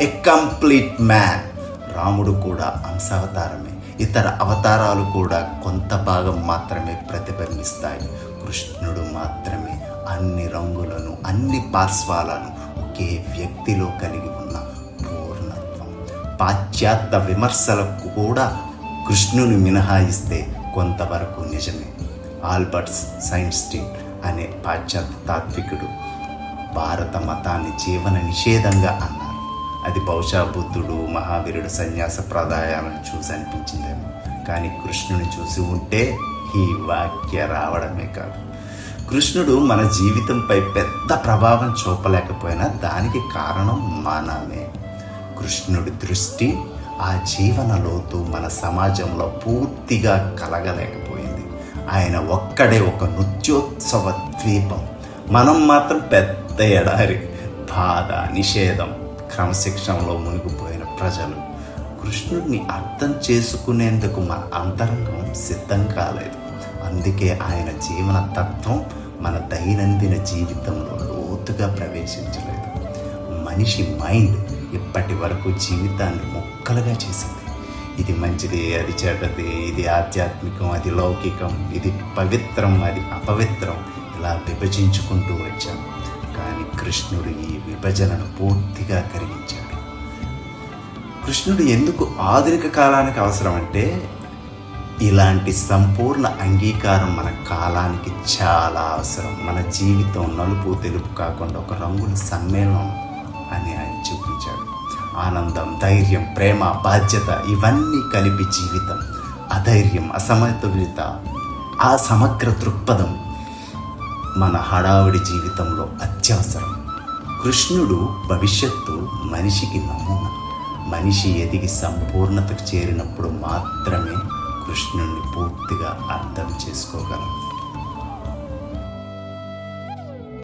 A complete man రాముడు కూడా అంశావతారమే. ఇతర అవతారాలు కూడా కొంత భాగం మాత్రమే ప్రతిబింబిస్తాయి. కృష్ణుడు మాత్రమే అన్ని రంగులను అన్ని పార్శ్వాలను ఒకే వ్యక్తిలో కలిగి ఉన్న పూర్ణత్వం. పాశ్చాత్య విమర్శలకు కూడా కృష్ణుని మినహాయిస్తే కొంతవరకు నిజమే. ఆల్బర్ట్స్ సైన్స్టీన్ అనే పాశ్చాత్య తాత్వికుడు భారత మతాన్ని జీవన నిషేధంగా అన్నారు అది బహుశా బుద్ధుడు మహావీరుడు సన్యాస ప్రదాయాలను చూసి అనిపించిందేమో. కానీ కృష్ణుని చూసి ఉంటే ఈ వాక్య రావడమే కాదు. కృష్ణుడు మన జీవితంపై పెద్ద ప్రభావం చూపలేకపోయినా దానికి కారణం మనమే కృష్ణుడి దృష్టి ఆ జీవన లోతు మన సమాజంలో పూర్తిగా కలగలేకపోయింది. ఆయన ఒక్కడే ఒక నృత్యోత్సవ ద్వీపం. మనం మాత్రం పెద్ద ఎడారి బాధ నిషేధం క్రమశిక్షణలో మునిగిపోయిన ప్రజలు కృష్ణుడిని అర్థం చేసుకునేందుకు మన అంతరంగం సిద్ధం కాలేదు. అందుకే ఆయన జీవన తత్వం మన దైనందిన జీవితంలో లోతుగా ప్రవేశించలేదు. మనిషి మైండ్ ఇప్పటి వరకు జీవితాన్ని ముక్కలుగా చేసింది. ఇది మంచిది అది చెడ్డది ఇది ఆధ్యాత్మికం అది లౌకికం ఇది పవిత్రం అది అపవిత్రం ఇలా విభజించుకుంటూ వచ్చాం. కానీ కృష్ణుడు ఈ విభజనను పూర్తిగా కరిగించాడు కృష్ణుడు ఎందుకు ఆధునిక కాలానికి అవసరం అంటే ఇలాంటి సంపూర్ణ అంగీకారం మన కాలానికి చాలా అవసరం. మన జీవితం నలుపు తెలుపు కాకుండా ఒక రంగుల సమ్మేళనం అని ఆయన చూపించాడు. ఆనందం ధైర్యం ప్రేమ బాధ్యత ఇవన్నీ కలిపి జీవితం. అధైర్యం అసమతుల్యత ఆ సమగ్ర దృక్పథం మన హడావుడి జీవితంలో అత్యవసరం కృష్ణుడు భవిష్యత్తు మనిషికి నమూనా. మనిషి ఎదిగి సంపూర్ణతకు చేరినప్పుడు మాత్రమే కృష్ణుణ్ణి పూర్తిగా అర్థం చేసుకోగలం.